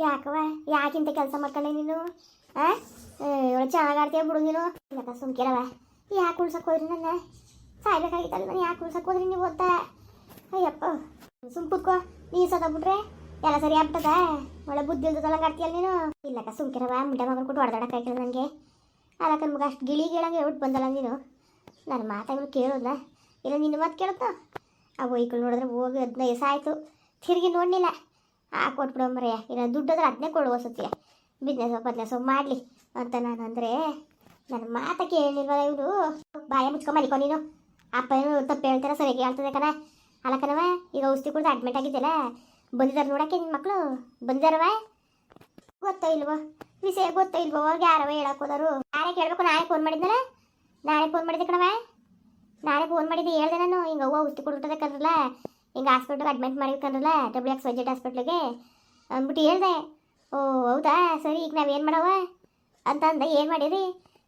ಯಾಕವ ಯಾಕಿಂತ ಕೆಲಸ ಮಾಡ್ಕೊಂಡೆ ನೀನು? ಆ? ಇವಳು ಚೆನ್ನಾಗಿ ಆಡ್ತೀಯ ಬಿಡು ನೀನು ಯಾಕ ಸುಮ್ಕಿರವ ಯಾಕೆ ಉಳ್ಸಕ್ ಹೋದ್ರಿ ನನ್ನ? ಸಾಯ್ಬೇಕಾಗಿತ್ತಲ್ಲ ನಾನು, ಯಾಕೆ ಉಳ್ಸಕ್ ಹೋದ್ರಿ ನೀವು ಅಂತ? ಅಯ್ಯಪ್ಪ, ಸುಮ್ ನೀ ನೀ ಸತ್ತೋಗ್ಬಿಟ್ರೆ ಎಲ್ಲ ಸರಿ ಆಗ್ತದ ಒಳ್ಳೆ ಬುದ್ಧಿ ಆಡ್ತೀಯಲ್ಲ ನೀನು? ಇಲ್ಲಕ್ಕ ಸುಮ್ಕಿರವ ಮುಂಡೆ ಮಗನ ಕೊಟ್ಟು ಹೊಡೆದಾಡಕ್ಕೆ ಆಯ್ತದ ನನಗೆ ಅದಕ್ಕೆ ನಮ್ಗೆ ಅಷ್ಟು ಗಿಳಿ ಗೀಳಂಗೆ ಹೇಳ್ಬಿಟ್ಟು ಬಂದಲ್ಲ ನೀನು. ನನ್ನ ಮಾತಾಗಳು ಕೇಳೋದ ಇಲ್ಲ ನಿನ್ನ ಮಾತು ಕೇಳುತ್ತಾ? ಆ ವೈಕಲ್ ನೋಡಿದ್ರೆ ಹೋಗಿ ಹದಿನೈದು ಸಾಯ್ತು ತಿರುಗಿ ನೋಡಲಿಲ್ಲ. ಆ ಕೊಟ್ಬಿಡೋ ಮರೆಯ ಇಲ್ಲ ದುಡ್ಡಾದ್ರೆ ಅದನ್ನೇ ಕೊಡುವ ಸತ್ಯ. ಬಿಸ್ನೆಸ್ ಬದ್ನೆಸ್ ಮಾಡಲಿ ಅಂತ ನಾನು ಅಂದರೆ ನನ್ನ ಮಾತ ಕೇಳಿಲ್ವಲ್ಲ ಇವರು? ಬಾಯ ಮುಚ್ಕೊ ಮಲಿಕೊ ನೀನು. ಅಪ್ಪ ಏನು ತಪ್ಪು ಹೇಳ್ತಾರೆ, ಸರಿಯಾಗಿ ಹೇಳ್ತದೆ ಕಣ. ಅಲ್ಲ ಕಣವ ಈಗ ಔಷಧಿ ಕೂಡ ಅಡ್ಮಿಟ್ ಆಗಿದ್ದೆಲ್ಲ. ಬಂದಿದ್ದಾರೆ ನೋಡಕ್ಕೆ ನಿನ್ನ ಮಕ್ಕಳು ಬಂದಿದ್ದಾರವ ಗೊತ್ತೋ ಇಲ್ವೋ? ವಿಷಯ ಗೊತ್ತೋ ಇಲ್ವೋ? ಅವ್ರಿಗೆ ಯಾರವ ಹೇಳಕ್ಕೆ ಹೋದರು. ನಾಳೆ ಕೇಳಬೇಕು ನಾಳೆ ಫೋನ್ ಮಾಡಿದ್ನಲ್ಲ? ನಾಳೆ ಫೋನ್ ಮಾಡಿದ್ದೆ ಕಣವ ನಾಳೆ ಫೋನ್ ಮಾಡಿದ್ದೆ, ಹೇಳ್ದೆ ನಾನು. ಹಿಂಗೆ ಅವ್ವ ಔಷಧಿ ಕೊಡ್ಬಿಟ್ಟದೆ ಕಣ್ರಲ್ಲ. ಹಿಂಗೆ ಹಾಸ್ಪಿಟ್ಲಿಗೆ ಅಡ್ಮಿಟ್ ಮಾಡಿರ್ಕಂದ್ರಲ್ಲ ಡಬ್ಲ್ಯೂ ಎಕ್ಸ್ ವೈಜೆಟ್ ಹಾಸ್ಪಿಟ್ಲಿಗೆ ಅಂದ್ಬಿಟ್ಟು ಹೇಳ್ದೆ, ಓ, ಹೌದಾ? ಸರಿ, ಈಗ ನಾವೇನು ಮಾಡವ? ಅಂತ ಅಂದೆ ಏನು ಮಾಡಿರಿ?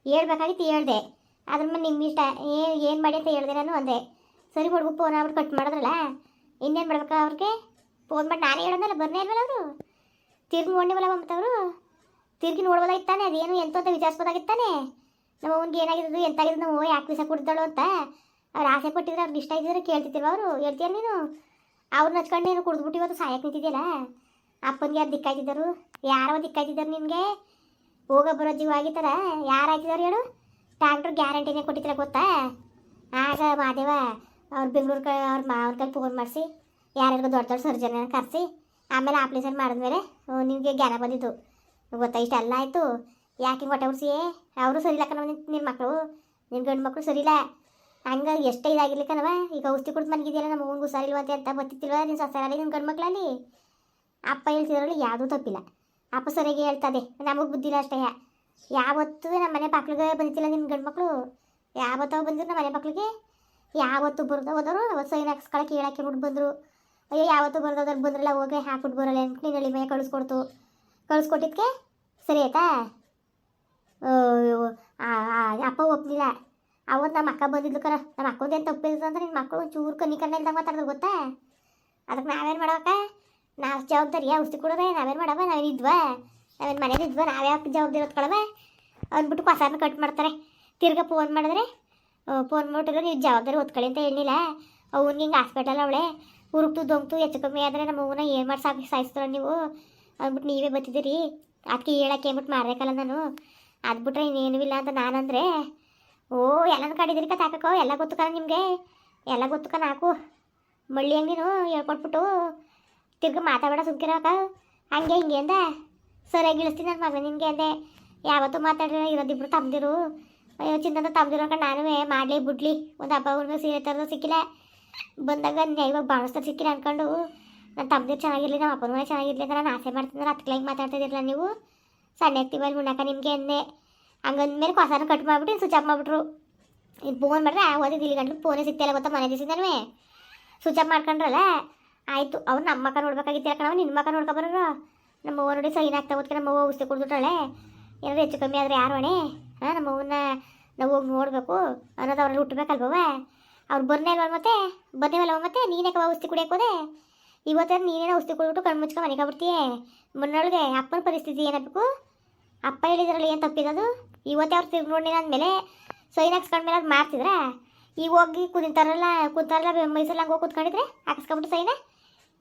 ಹೇಳ್ಬೇಕಾಗಿತ್ತು ಹೇಳ್ದೆ. ಅದ್ರ ಮೇಲೆ ನಿಮ್ಮ ಇಷ್ಟ ಏನು ಏನು ಮಾಡಿ ಅಂತ ಹೇಳ್ದೆ ನಾನು ಅಂದೆ. ಸರಿ ಹುಡುಗು ಫೋನ್ ಆಗ್ಬಿಟ್ಟು ಕಟ್ ಮಾಡಿದ್ರಲ್ಲ? ಇನ್ನೇನು ಮಾಡ್ಬೇಕಾ ಅವ್ರಿಗೆ? ಫೋನ್ ಮಾಡಿ ನಾನೇ ಹೇಳೋದಲ್ಲ, ಬರ್ನೇ ಇಲ್ವಲ್ಲ ಅವರು? ತಿರ್ಗಿ ನೋಡಿವಲ್ಲ ಮತ್ತವರು ತಿರ್ಗಿ ನೋಡ್ಬೋದಾಗಿತ್ತಾನೆ ಅದೇನು ಎಂತ ಅಂತ ವಿಚಾರಿಸ್ಬೋದಾಗಿತ್ತಾನೆ? ನಮ್ಮ ಅವ್ನಿಗೆ ಏನಾಗಿದ್ದು ಎಂತಾಗಿದ್ದು ನಾವು ಯಾಕೆ ವಿಷ ಕೊಡ್ತಾಳು ಅಂತ? ಅವ್ರು ಆಸೆ ಪಟ್ಟಿದ್ರೆ ಅವ್ರಿಗೆ ಇಷ್ಟ ಇದ್ದಿದ್ರೆ ಕೇಳ್ತಿದ್ದಿಲ್ವ ಅವರು. ಹೇಳ್ತೀಯ ನೀನು? ಅವ್ರನ್ನ ನಚ್ಕೊಂಡು ನೀನು ಕುಡಿದ್ಬಿಟ್ಟು ಇವತ್ತು ಸಾಯಕ್ಕೆ ನಿಂತಿದ್ಯಲ್ಲ? ಅಪ್ಪನಿಗೆ ಯಾರು ದಿಕ್ಕಾಯ್ತಿದ್ದರು? ಯಾರೋ ದಿಕ್ಕಾಯ್ತಿದ್ದಾರೆ ನಿನಗೆ? ಹೋಗ ಬರೋ ಜೀವ ಆಗಿತ್ತಾರ ಯಾರು ಹಾಕಿದಾರೆ ಹೇಳು? ಡಾಕ್ಟ್ರು ಗ್ಯಾರಂಟಿನೇ ಕೊಟ್ಟಿದ್ರೆ ಗೊತ್ತಾ? ಆಗ ಮಾದೇವ ಅವ್ರು ಬೆಂಗಳೂರು ಕ, ಅವ್ರ ಮಾವನ ಕೈ ಫೋನ್ ಮಾಡಿಸಿ, ಯಾರ್ಯಾರಿಗೂ ದೊಡ್ಡ ದೊಡ್ಡ ಸರ್ಜನ್ ಕರೆಸಿ, ಆಮೇಲೆ ಆಪ್ರೇಷನ್ ಮಾಡಿದ್ಮೇಲೆ ನಿಮಗೆ ಜ್ಞಾನ ಬಂದಿದ್ದು. ಗೊತ್ತಾ? ಇಷ್ಟೆಲ್ಲ ಆಯಿತು. ಯಾಕೆ ಹೊಟ್ಟೆ ಉಡ್ಸಿ ಅವರು ಸರಿ ಇಲ್ಲ ಕಣ ನಿನ್ನ ಮಕ್ಕಳು ನಿನ್ನ ಗಂಡು ಮಕ್ಕಳು ಸರಿ ಇಲ್ಲ. ಹಂಗೆ ಎಷ್ಟೇ ಇದಾಗಿರ್ಲಿಕ್ಕನವ ಈಗ ಔಷಧಿ ಕೊಡ್ತು ಮನಗಿದೆಯಲ್ಲ ನಮ್ಮ ಮಗನಿಗೆ ಹುಷಾರಿಲ್ವಂತೆ ಅಂತ ಗೊತ್ತಿತ್ತಿಲ್ವ ನಿನ್ನ ಸೊಸೆಯಲ್ಲಿ ನಿನ್ನ ಗಂಡು ಮಕ್ಕಳಲ್ಲಿ ಅಪ್ಪ ಹೇಳ್ತಿದ್ರಲ್ಲಿ, ಯಾವುದೂ ತಪ್ಪಿಲ್ಲ. ಅಪ್ಪ ಸರಿಗೆ ಹೇಳ್ತದೆ, ನಮಗೆ ಬುದ್ಧಿಲ್ಲ ಅಷ್ಟೇ. ಯಾವತ್ತೂ ನಮ್ಮ ಮನೆ ಮಕ್ಳಿಗೆ ಬಂದಿತ್ತಿಲ್ಲ ನಿನ್ನ ಗಂಡ್ಮಕ್ಳು. ಮಕ್ಕಳು ಯಾವತ್ತೋ ಬಂದಿರು ನಮ್ಮ ಮನೆ ಮಕ್ಳಿಗೆ ಯಾವತ್ತು ಬರ್ದು ಹೋದವರು ಅವತ್ತು ಸೈನ್ ಹಾಕ್ಸ್ಕೊಳಕ್ಕೆ ಹೇಳಕ್ಕೆ ಬಿಟ್ಟು ಬಂದರು. ಅಯ್ಯೋ, ಯಾವತ್ತು ಬರ್ದೋದ್ರು ಬಂದ್ರಲ್ಲ ಹೋಗಿ ಹಾಕ್ಬಿಟ್ಟು ಬರಲ್ಲ ಅಂತ ನೀನು ಕಳಿಸ್ಕೊಡ್ತು. ಕಳಿಸ್ಕೊಟ್ಟಿದ್ಕೆ? ಸರಿ ಆಯ್ತಾ? ಅಪ್ಪ ಒಪ್ಪಲಿಲ್ಲ ಅವತ್ತು ನಮ್ಮ ಅಕ್ಕ ಬಂದಿದ್ಲು ಕರ. ನಮ್ಮ ಅಕ್ಕಂದು ಏನು ತಪ್ಪಿಲ್ಲ ಅಂದ್ರೆ ನಿನ್ನ ಮಕ್ಕಳು ಚೂರು ಕನಿ ಕಣ್ಣ ಇಲ್ದಂಗೆ ಮಾತಾಡ್ದು ಗೊತ್ತಾ? ಅದಕ್ಕೆ ನಾವೇನು ಮಾಡಬೇಕ ನಾವು ಜವಾಬ್ದಾರಿ ಔಷಧಿ ಕೊಡೋರೆ ನಾವೇನು ಮಾಡವ? ನಾವೇನು ಇದ್ವಾ? ನಾವೇನು ಮನೇಲಿ ಇದ್ವಾ? ನಾವೇ ಜವಾಬ್ದಾರಿ ಹೊತ್ಕೊಳವ ಅಂದ್ಬಿಟ್ಟು ಕಸಾನ ಕಟ್ ಮಾಡ್ತಾರೆ. ತಿರ್ಗಾ ಫೋನ್ ಮಾಡಿದ್ರೆ ಫೋನ್ ಮಾಡಿದ್ರೆ ನೀವು ಜವಾಬ್ದಾರಿ ಹೊತ್ಕೊಳ್ಳಿ ಅಂತ ಹೇಳಿಲ್ಲ. ಅವ್ನಿಗೆ ಹಿಂಗೆ ಹಾಸ್ಪಿಟಲ್ ಅವಳೆ, ಉರುಕ್ತು ದೊಂಕ್ತು ಹೆಚ್ಚು ಕಮ್ಮಿ ಆದರೆ ನಮ್ಮ ಅವ್ವನ ಏನು ಮಾಡಿ ಸಾಕಿ ಸಾಯಿಸ್ತಾರ ನೀವು? ಅಂದ್ಬಿಟ್ಟು ನೀವೇ ಬತ್ತಿದ್ದೀರಿ. ಅದಕ್ಕೆ ಹೇಳಕ್ಕೆ ಏನ್ಬಿಟ್ಟು ಮಾಡ್ಬೇಕಲ್ಲ ನಾನು? ಅದ್ಬಿಟ್ರೆ ಇನ್ನೇನು ಇಲ್ಲ ಅಂತ ನಾನಂದರೆ ಓ, ಎಲ್ಲನ ಕಡಿದ್ರಿ ತಾಕೋ ಎಲ್ಲ ಗೊತ್ತು ಕಣ ನಿಮಗೆ? ಎಲ್ಲ ಗೊತ್ತುಕ ನಾಕು. ಮಳ್ಳಿ ನೀನು ಹೇಳ್ಕೊಟ್ಬಿಟ್ಟು ತಿರ್ಗಿ ಮಾತಾಡಬೇಡ ಸುಮ್ಕಿರೋಕ ಹಂಗೆ ಹಿಂಗೆ ಅಂದ. ಸರಿಯಾಗಿ ಇಳಿಸ್ತೀನಿ ನನ್ನ ಮಗ ನಿನಗೆ ಅಂದೆ. ಯಾವತ್ತೂ ಮಾತಾಡಿರೋ, ಇರೋದಿಬ್ರು ತಮ್ದಿರು. ಅಯ್ಯೋ ತಮ್ದಿರೋ ಕಣ ನಾನು ಮಾಡಲಿ ಬಿಡ್ಲಿ. ಒಂದು ಹಬ್ಬ ಹುಡುಗ ಸೀರೆ ತರೋದು ಸಿಕ್ಕಿಲ್ಲ. ಬಂದಾಗ ಇವಾಗ ಬಾಣಿಸ್ತಾರೆ ಸಿಕ್ಕಿಲ್ಲ ಅನ್ಕೊಂಡು. ನನ್ನ ತಮ್ಮದಿರು ಚೆನ್ನಾಗಿರಲಿ ನಮ್ಮ ಅಪ್ಪನ ಮನೆ ಚೆನ್ನಾಗಿರಲಿ ಅಂತ ನಾನು ಆಸೆ ಮಾಡ್ತಿದ್ರೆ ಹತ್ತು ಕ್ಲೈಂಗ್ ಮಾತಾಡ್ತಿದ್ದಿರಲ್ಲ ನೀವು? ಸಣ್ಣ ಎತ್ತೀವಲ್ಲಿ ಮುನ್ನಕ ನಿಮಗೆ ಅಂದೆ. ಹಂಗಂದ್ಮೇಲೆ ಹೊಸನ ಕಟ್ ಮಾಡಿಬಿಟ್ಟು ಸ್ವಿಚ್ ಆಫ್ ಮಾಡಿಬಿಟ್ರು. ಇದು ಫೋನ್ ಮಾಡಿದ್ರೆ ಓದಿದ್ದು ಇಲ್ಲಿ ಗಂಟಲು ಫೋನೇ ಸಿಗ್ತಿಲ್ಲ ಗೊತ್ತಾ ಮನೆ ದಿವಸದನೂ ಸ್ವಿಚ್ ಆಫ್ ಮಾಡ್ಕೊಂಡ್ರಲ್ಲ, ಆಯಿತು ಅವ್ರು ನಮ್ಮ ಮಕ್ಕ ನೋಡ್ಬೇಕಾಗಿತ್ತು ಕಣವ ನಿನ್ನ ಮಕ್ಕ ನೋಡ್ಕೊಬರೋ ನಮ್ಮ ಅವ್ವ ನೋಡಿ ಸೈನ್ ಆಗ್ತಾ ಹೋದ್ಕೆ ನಮ್ಮ ಅವ್ವ ಔಷಧಿ ಕೊಡ್ಬಿಟ್ಟಾಳೆ. ಏನಾದ್ರು ಹೆಚ್ಚು ಕಮ್ಮಿ ಆದರೆ ಯಾರು ಅಣೆ ಹಾಂ, ನಮ್ಮ ನಾವು ಹೋಗಿ ನೋಡಬೇಕು. ಅನ್ನೋದು ಅವ್ರಲ್ಲಿ ಹುಟ್ಟಬೇಕಲ್ವವ ಅವ್ರು ಬರ್ನೇ ಇಲ್ವ ಮತ್ತೆ? ಬರ್ನೇವಲ್ಲ ಮತ್ತೆ? ನೀನೇ ಔಷಧಿ ಕುಡಿಯೋಕೋದೆ ಇವತ್ತಾದ್ರೆ ನೀನೇನೋ ಔಷಧಿ ಕುಡಿಬಿಟ್ಟು ಕಣ್ಣು ಮುಚ್ಕೊಂಡು ಮನೆಗೆ ಬಿಡ್ತೀಯ ಮೊನ್ನೊಳಗೆ ಅಪ್ಪನ ಪರಿಸ್ಥಿತಿ ಏನಾಗಬೇಕು ಅಪ್ಪ ಹೇಳಿದ್ರಲ್ಲಿ ಏನು ತಪ್ಪಿರೋದು ಇವತ್ತೇ ಅವ್ರು ತಿರ್ಗಿ ನೋಡಿ ಅಂದಮೇಲೆ ಸೈನ್ ಹಾಕ್ಸ್ಕೊಂಡ್ಮೇಲೆ ಅದು ಮಾಡ್ತಿದ್ರೆ? ಈಗ ಹೋಗಿ ಕುಂತಾರಲ್ಲ ಕುಂತಾರಲ್ಲ ಮೈಸೂರಲ್ಲಿ ಹಂಗೆ ಹೋಗಿ ಕೂತ್ಕೊಂಡಿದ್ರೆ ಹಾಕ್ಸ್ಕೊಂಬಿಟ್ಟು ಸೈನ?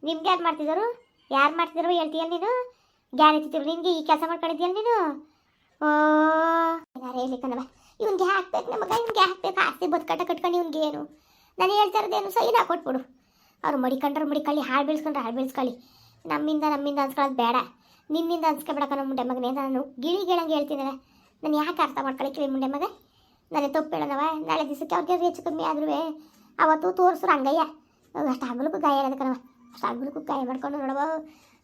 ನಿಮ್ಗೆ ಯಾರು ಮಾಡ್ತಿದ್ದರು ಯಾರು ಮಾಡ್ತಿದ್ರು ಹೇಳ್ತೀಯಲ್ಲ ನೀನು? ಗ್ಯಾರಂಟಿ ನಿನಗೆ ಈ ಕೆಲಸ ಮಾಡ್ಕೊಂಡಿದ್ದೀಯ ನೀನು? ಓ ಹೇಳಿ ಕಣವ ಇವ್ನಿಗೆ ಹಾಕ್ಬೇಕು ನಮಗೆ ಇವ್ನಿಗೆ ಹಾಕ್ಬೇಕು, ಆಸ್ತಿ ಬದುಕಟ್ಟ ಕಟ್ಕೊಂಡು ಇವ್ನಿಗೆ ಏನು? ನಾನು ಹೇಳ್ತಾ ಇರೋದೇನು ಸೈನ್ ಹಾಕೊಟ್ಬಿಡು ಅವ್ರು ಮಡಿಕೊಂಡ್ರೆ, ಮಡಿಕೊಳ್ಳಿ ಹಾಳು ಬೆಳೆಸ್ಕೊಂಡ್ರೆ ಹಾಳು ಬೆಳೆಸ್ಕೊಳ್ಳಿ. ನಮ್ಮಿಂದ ನಮ್ಮಿಂದ ಅನ್ಸ್ಕೊಳ್ಳೋದು ಬೇಡ. ನಿನ್ನಿಂದ ಅನ್ಸ್ಕೊಬೇಡ ನಮ್ಮ ಮುಂಡೆ ಮಗನೇ. ನಾನು ಗಿಳಿ ಗಿಳಂಗೆ ಹೇಳ್ತೀನಿ ನಾನು ಯಾಕೆ ಅರ್ಥ ಮಾಡ್ಕೊಳಕ್ಕೆ ಮುಂಡೆ ಮಗ? ನನಗೆ ತಪ್ಪು ಹೇಳೋಣವ ನಾಳೆ ದಿವಸಕ್ಕೆ ಅವ್ರಿಗೆ ಹೆಚ್ಚು ಕಮ್ಮಿ ಆದ್ರೂ ಅವತ್ತು ತೋರಿಸ್ರು ಹಂಗಯ್ಯ ಅಷ್ಟು ಹಗಲಕ್ಕೂ ಗಾಯ ಆಗೋದು ಕಣವ ಅಷ್ಟು ಹಗಲಕ್ಕೂ ಗಾಯ ಮಾಡ್ಕೊಂಡು ನೋಡವ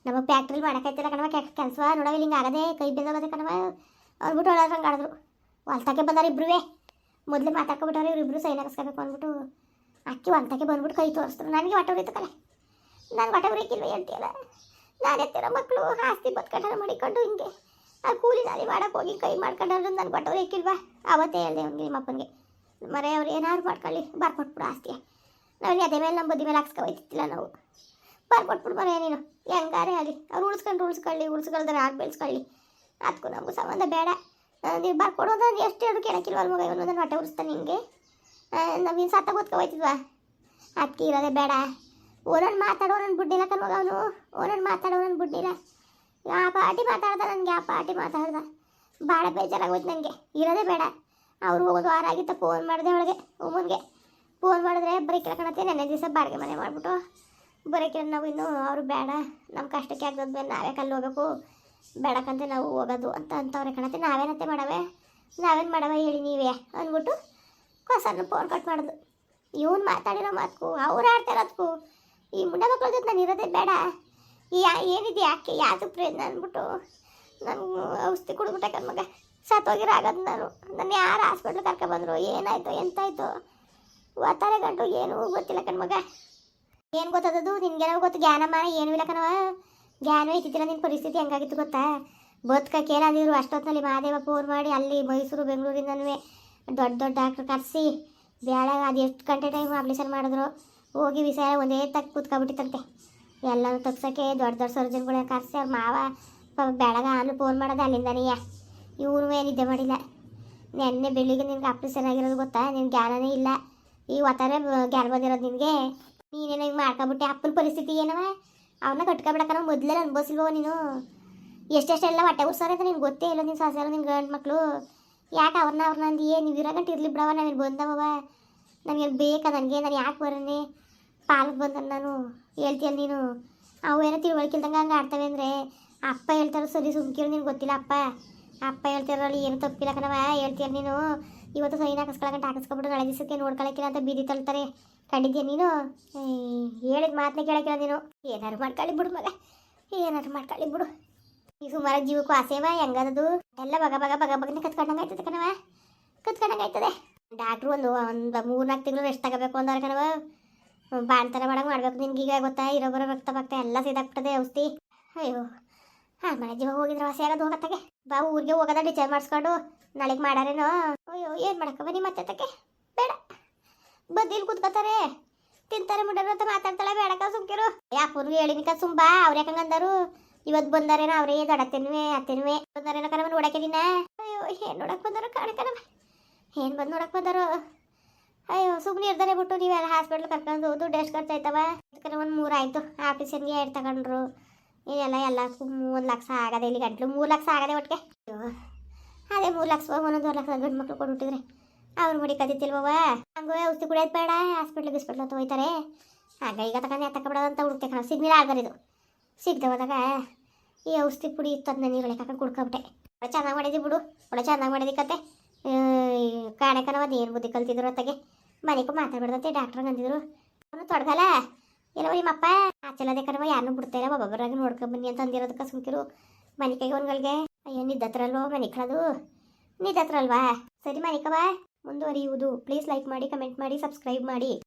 ನಮ್ಮ ಫ್ಯಾಕ್ಟ್ರಿಲಿ ಮಾಡೋಕ್ಕಾಯ್ತಿಲ್ಲ ಕಣವ ಕೆಲಸ ನೋಡವ ಹಿಂಗೆ ಆಗದೆ ಕೈ ಬೆಂದೋಗದೆ ಕಣವ ಅಂದ್ಬಿಟ್ಟು ಹಂಗೆ ಆಡಿದ್ರು. ಹೊಲ್ತಕ್ಕೆ ಬಂದಾರೆ ಇಬ್ಬರುವೇ ಮೊದಲೇ ಮಾತಾಡ್ಕೊಬಿಟ್ಟವ್ರೆ ಇವ್ರು ಇಬ್ರು ಸೈನ್ ಹಾಕಿಸ್ಕೋಬೇಕು ಅಂದ್ಬಿಟ್ಟು ಅಕ್ಕಿ ಹೊಲ್ತಕ್ಕೆ ಬಂದ್ಬಿಟ್ಟು ಕೈ ತೋರಿಸ್ತಾರೆ ನನಗೆ ಹೊಟ್ಟೆ ಕಲೆ ನಾನು ಹೊಟ್ಟೆ ಉರಿಕಿಲ್ವ ಹೇಳ್ತೀಯಲ್ಲ ನಾನು ಎತ್ತಿರೋ ಮಕ್ಕಳು ಆಸ್ತಿ ಬದುಕಟ್ಟ ಮಾಡಿಕೊಂಡು ಹಿಂಗೆ. ಆ ಕೂಲಿ ನಾಲಿ ಮಾಡಕ್ಕೆ ಹೋಗಿ ಕೈ ಮಾಡ್ಕೊಂಡ್ರೆ ನನ್ನ ಹೊಟ್ಟೆ ಇಕ್ಕಿಲ್ವಾ? ಅವತ್ತೇ ಅವ್ನಿಗೆ ನಿಮ್ಮಪ್ಪನಿಗೆ ಮರೆ, ಅವ್ರು ಏನಾದ್ರು ಮಾಡ್ಕೊಳ್ಳಿ. ಬರ್ಕೊಟ್ಬಿಡು ಆಸ್ತಿಯ. ನಾವು ಅದೇ ಮೇಲೆ ನಮ್ಮ ಬುದ್ಧಿ ಮೇಲೆ ಹಾಕ್ಸ್ಕೊಯ್ತಿಲ್ಲ ನಾವು. ಬರ್ಕೊಟ್ಬಿಡು ಮರೆ ನೀನು. ಹೆಂಗಾರೆ ಆಗಲಿ. ಅವ್ರು ಉಳಿಸ್ಕೊಂಡು ಉಳಿಸ್ಕೊಳ್ಳಿ ಉಳಿಸ್ಕೊಳ್ತಾರೆ ಆಗ ಬೆಳೆಸ್ಕೊಳ್ಳಿ. ಅದಕ್ಕೂ ನಮಗೂ ಸಂಬಂಧ ಬೇಡ. ನೀವು ಬರ್ಕೊಡು ಅಂತ ಎಷ್ಟು ಹೇಳು ಕೇಳಕ್ಕಿಲ್ವ ಮಗ ಇವನು? ನನ್ನ ಹೊಟ್ಟೆ ಉರಿಸ್ತಾನೆ ನಾವು ನಾವೇನು ಸತ್ತ ಗೊತ್ಕೊ ಹೋಯ್ತಿದ್ವಾ? ಅದಕ್ಕೆ ಇರೋದೇ ಬೇಡ. ಓನನ್ ಮಾತಾಡೋ ನನ್ನ ಬುಡ್ಡಿಲ್ಲ ಕಣ್ಮಗ ಅವನು. ಓನನ್ ಮಾತಾಡೋ ನನ್ನ ಬುಡ್ಡಿಲ್ಲ ಆ ಪಾರ್ಟಿ ಮಾತಾಡ್ದ ನನಗೆ ಆ ಪಾರ್ಟಿ ಮಾತಾಡ್ದ. ಭಾಳ ಬೇಜಾರಾಗೋಯ್ತು ನನಗೆ ಇರೋದೇ ಬೇಡ. ಅವ್ರು ಹೋಗೋದು ವಾರ ಫೋನ್ ಮಾಡಿದೆ ಒಳಗೆ ಉಮ್ಮನ್ಗೆ ಫೋನ್ ಮಾಡಿದ್ರೆ ಬರೀ ಕೇಳ್ಕೊಳತ್ತೆ ನೆನ್ನೆ ದಿವಸ ಬಾಡಿಗೆ ಮನೆ ಮಾಡಿಬಿಟ್ಟು. ಬರೀ ಕೇಳಿ ನಾವು ಇನ್ನೂ ಅವರು ಬೇಡ. ನಮ್ಮ ಕಷ್ಟಕ್ಕೆ ಆಗ್ತದ ಮೇಲೆ ನಾವೇ ಕಲ್ಲಿ ಹೋಗ್ಬೇಕು. ಬೇಡಕ್ಕಂತೆ ನಾವು ಹೋಗೋದು ಅಂತ ಅಂತವ್ರೆ ಕಣತ್ತೆ. ನಾವೇನಂತೆ ಮಾಡವೆ? ನಾವೇನು ಮಾಡವೆ ಹೇಳಿ ನೀವೇ ಅಂದ್ಬಿಟ್ಟು ಹೊಸನ್ನು ಫೋನ್ ಕಟ್ ಮಾಡೋದು. ಇವನು ಮಾತಾಡಿರೋ ಮಾತಕ್ಕೂ ಅವ್ರು ಆಡ್ತಿರೋದಕ್ಕೂ ಈ ಮುಂಡ ಮಕ್ಕಳ ಜೊತೆ ನಾನು ಇರೋದೇ ಬೇಡ. ಈ ಏನಿದೆ ಯಾಕೆ? ಯಾವುದು ಪ್ರಯತ್ನ ಅಂದ್ಬಿಟ್ಟು ನಾನು ಔಷಧಿ ಕುಡಿದ್ಬಿಟ್ಟೆ ಕಣ್ಮಗ ಸತ್ತೋಗಿರೋ ಆಗೋದು ನಾನು. ನನ್ನ ಯಾರು ಹಾಸ್ಪಿಟ್ಲ್ ಕರ್ಕೊಬಂದ್ರು ಏನಾಯಿತು? ಎಂತಾಯಿತು? ಒತ್ತಾರೆ ಗಂಟು ಏನೂ ಗೊತ್ತಿಲ್ಲ ಕಣ್ಮಗ ಏನು ಗೊತ್ತದದು ನಿನ್ಗೇನೋ ಗೊತ್ತು. ಜ್ಞಾನ ಮಾನ ಏನು ಇಲ್ಲ ಕಣವ ಜ್ಞಾನ ಇದ್ದಿದ್ದಿಲ್ಲ ನಿನ್ನ ಪರಿಸ್ಥಿತಿ ಹೆಂಗಾಗಿತ್ತು ಗೊತ್ತಾ? ಬದುಕಕ್ಕೆ ಅಂದಿದ್ರು ಅಷ್ಟೊತ್ತಿನಲ್ಲಿ ಮಹಾದೇವ ಫೋನ್ ಮಾಡಿ ಅಲ್ಲಿ ಮೈಸೂರು, ಬೆಂಗಳೂರಿಂದನೂ ದೊಡ್ಡ ದೊಡ್ಡ ಡಾಕ್ಟ್ರ್ ಕರೆಸಿ. ಬೇಳೆ ಅದು ಎಷ್ಟು ಗಂಟೆ ಟೈಮ್ ಆಪ್ರೇಷನ್ ಮಾಡಿದ್ರು? ಹೋಗಿ ವಿಷಯ ಒಂದೇ ತಕ್ಕ ಕೂತ್ಕೊಬಿಟ್ಟಿತ್ತಂತೆ ಎಲ್ಲರೂ ತಗ್ಸೋಕ್ಕೆ ದೊಡ್ಡ ದೊಡ್ಡ ಸರ್ಜನ್ಗಳೇ ಕರೆಸಿ ಅವ್ರ ಮಾವ ಪಾಪ ಬೆಳಗ ಆನು ಫೋನ್ ಮಾಡೋದು ಅಲ್ಲಿಂದನೇ. ಇವನು ನಿದ್ದೆ ಮಾಡಿಲ್ಲ. ನೆನ್ನೆ ಬೆಳಿಗ್ಗೆ ನಿನ್ಗೆ ಆಪ್ರೇಷನ್ ಆಗಿರೋದು ಗೊತ್ತಾ? ನಿನ್ಗೆ ಜ್ಞಾನನೇ ಇಲ್ಲ. ಈ ಒತ್ತಾರೆ ಜ್ಞಾನ ಬಂದಿರೋದು ನಿನಗೆ. ನೀನೇನೋ ಹಿಂಗೆ ಮಾಡ್ಕೊಬಿಟ್ಟೆ. ಅಪ್ಪನ ಪರಿಸ್ಥಿತಿ ಏನವ? ಅವನ್ನ ಕಟ್ಕೊಬಿಡಕ್ಕ ಮೊದಲೇ ಅನ್ಭವಿಸಿಲ್ವೋ ನೀನು? ಎಷ್ಟೆಷ್ಟೆಲ್ಲ ಹೊಟ್ಟೆ ಉರ್ಸೋರೆ ಅಂತ ನಿನ್ಗೆ ಗೊತ್ತೇ ಇಲ್ಲ ನಿನ್ನ ಸೊಸೆರು ನಿನ್ನ ಗಂಡು ಮಕ್ಕಳು ಯಾಕೆ ಅವ್ರನ್ನ ಅವ್ರನ್ನ ಅಂದು? ಏನು ನೀವು ಇರೋಗಂಟು ಇರ್ಲಿ ಬಿಡವ ನಾವೇನು ಬಂದವ ನನಗೆ ಬೇಕಾ? ನನಗೆ ನಾನು ಯಾಕೆ ಬರೋನೆ ಪಾಲಕ್ ಬಂದ ನಾನು. ಹೇಳ್ತೀಯಲ್ಲ ನೀನು? ಅವು ಏನೋ ತಿಳುವಳಿಕಿಲ್ದಂಗೆ ಹಂಗೆ ಆಡ್ತವೆ ಅಂದರೆ ಅಪ್ಪ ಹೇಳ್ತಾರೋ ಸರಿ ಸುಮ್ಕಿರು ನಿನ್ಗೆ ಗೊತ್ತಿಲ್ಲ ಅಪ್ಪ. ಅಪ್ಪ ಹೇಳ್ತಿರೋಲ್ಲಿ ಏನು ತಪ್ಪಿಲ್ಲ ಕಣವ ಹೇಳ್ತೀಯ ನೀನು? ಇವತ್ತು ಸೈನ್ ಹಾಕಿಸ್ಕೊಳಕಂಟ ಹಾಕಿಸ್ಕೊಬಿಟ್ಟು ನಾಳೆ ದಿವಸಕ್ಕೆ ನೋಡ್ಕೊಳಕ್ಕಿಲ್ಲ ಅಂತ ಬೀದಿ ತಳ್ತಾರೆ. ಕಂಡಿದ್ಯ ನೀನು? ಹೇಳಿದ ಮಾತನ್ನ ಕೇಳಕ್ಕಿಲ್ಲ ನೀನು. ಏನಾರು ಮಾಡ್ಕೊಳ್ಳಿ ಬಿಡು ಮಗ. ಏನಾರು ಮಾಡ್ಕೊಳ್ಳಿ ಬಿಡು. ಈ ಸುಮಾರು ಜೀವಕ್ಕೂ ಆಸೆವ, ಹೆಂಗದದು? ಎಲ್ಲ ಬಗ ಬಗ ಬಗ ಬಗನೆ ಕತ್ಕೊಂಡಂಗೆ ಆಯ್ತದೆ ಕಣವ ಕತ್ಕೊಂಡಂಗೆ ಆಯ್ತದೆ. ಡಾಕ್ಟ್ರು ಒಂದು ಒಂದು ಮೂರು ನಾಲ್ಕು ತಿಂಗಳು ರೆಸ್ಟ್ ತಗೋಬೇಕು ಅಂದ್ರೆ ಕಣವ ಬಾಣ್ತರ ಮಾಡಂಗೆ ಮಾಡ್ಬೇಕು. ನಿನ್ಗೆ ಈಗ ಗೊತ್ತಾ ಇರೋ ಬರೋ ರಕ್ತ ಭಕ್ತ ಎಲ್ಲ ಸೀದಾಕ್ಬಿಟ್ಟದೆ ಔಷಧಿ. ಅಯ್ಯೋ, ಹಾಂ ಜೀವ ಹೋಗಿದ್ರೆ ಹೊಸ ಯಾರದು ಹೋಗತ್ತಗೆ ಬಾ, ಊರಿಗೆ ಹೋಗೋದ ಡಿಚಾರ್ಜ್ ಮಾಡಿಸ್ಕೊಂಡು ನಾಳೆಗೆ ಮಾಡಾರೇನೋ? ಅಯ್ಯೋ, ಏನು ಮಾಡಕ್ಕ ಬನ್ನಿ ಮತ್ತೆ ತಕ್ಕೆ ಬೇಡ. ಬದ್ದಿಲ್ ಕುತ್ಕೋತಾರೆ. ತಿಂತಾರೆ ಮುಡರು ಅಂತ ಮಾತಾಡ್ತಾಳೆ, ಬೇಡಕ್ಕ ಸುಮ್ಕಿರು. ಯಾಪುರ್ಗೆ ಹೇಳಿನಿಕ ಸುಂಬಾ, ಅವ್ರ ಯಾಕಂಗ ಅಂದರು? ಇವತ್ತು ಬಂದಾರೇನೋ ಅವರೇ ದೊಡತ್ತೇನ್ವೆ ಅತ್ತೇನ್ವೆ. ಬಂದಾರೇನೋ ಕಣವ ನೋಡಕ್ಕೆ ದಿನ ಅಯ್ಯೋ, ಏನು ನೋಡಕ್ ಬಂದಾರೋ ಕಾಣಕನವ ಏನು ಬಂದು ನೋಡಕ್ ಬಂದಾರೋ? ಅಯ್ಯೋ ಸುಮ್ಮನೆ ಇರ್ತಾರೆ ಬಿಟ್ಟು ನೀವೆಲ್ಲ ಹಾಸ್ಪಿಟ್ಲ್ ಕರ್ಕೊಂಡು ದುಡ್ಡು ಎಷ್ಟು ಖರ್ಚು ಆಯ್ತವ? ಅದಕ್ಕೆ ಒಂದು ಮೂರು ಆಯಿತು. ಆಫೀಸನ್ಗೆ ಎರಡು ತಗೊಂಡ್ರು. ಇದೆಲ್ಲ ಎಲ್ಲ ಮೂರು ಲಕ್ಷ ಆಗದೆ ಇಲ್ಲಿ ಗಂಟ್ಲು. ಮೂರು ಲಕ್ಷ ಆಗದೆ ಒಟ್ಟಿಗೆ ಅದೇ ಮೂರು ಲಕ್ಷ, ಒಂದೊಂದು ಲಕ್ಷ ಗಂಡು ಮಕ್ಳು ಕೊಟ್ಬಿಟ್ಟಿದ್ರೆ. ಅವ್ರು ಮುಡಿ ಕದಿತಿಲ್ವವ ಹಂಗೂ ಔಷಧಿ ಕುಡಿಯೋದು ಬೇಡ ಹಾಸ್ಪಿಟ್ಲ್ ಗಿಸ್ಪಿಟ್ಲ್ ಅಂತ ಹೋಯ್ತಾರೆ. ಆಗ ಈಗ ತಗೊಂಡು ಅಂತ ಹುಡುಕ್ತೆ ಕಣ. ಸಿಗ್ನಿಲ್ಲ ಆಗಲ್ಲ ಇದು. ಸಿಗ್ದೆ ಹೋದಾಗ ಈ ಔಷಧಿ ಪುಡಿ ಇತ್ತು ಅದನ್ನ ನೀರು ಹಾಕೊಂಡು ಕುಡ್ಕೊಬಿಟ್ಟೆ. ಒಳ್ಳೆ ಚೆನ್ನಾಗಿ ಮಾಡಿದಿ ಬಿಡು. ಒಳ್ಳೆ ಚೆನ್ನಾಗಿ ಮಾಡಿದಿ ಕತೆ. ಕಾಣಕನವ ಏನು ಬುದ್ಧಿ ಕಲ್ತಿದ್ರು ಅತ್ತಗೆ. ಮನೆಗೂ ಮಾತಾಡ್ಬಿಡ್ದಂತೆ ಡಾಕ್ಟರ್ ಅಂದಿದ್ರು. ಅವನು ತೊಡಗಲ್ಲ. ಏನೋ ನಿಮ್ಮಪ್ಪ ಆಚಲದೆ ಕಣವ ಯಾರನ್ನೂ ಬಿಡ್ತಾಯಿಲ್ಲ ಒಬ್ಬೊಬ್ಬರಾಗಿ ಒಬ್ಬೊಬ್ಬರಾಗ ಬನ್ನಿ ಅಂತ ಅಂದಿರೋದಕ್ಕೆ ಸುಮ್ಕಿರು. ಮನೆ ಒಂದ್ಗಳಿಗೆ ಅಯ್ಯೋ ನಿದ್ದತ್ರಲ್ವೋ ಮನೆ ಕಳದು? ನಿದ್ದತ್ರಲ್ವಾ ಸರಿ ಮನಿಕವ ಮುಂದುವರಿಯುವುದು. ಪ್ಲೀಸ್ ಲೈಕ್ ಮಾಡಿ, ಕಮೆಂಟ್ ಮಾಡಿ, ಸಬ್ಸ್ಕ್ರೈಬ್ ಮಾಡಿ.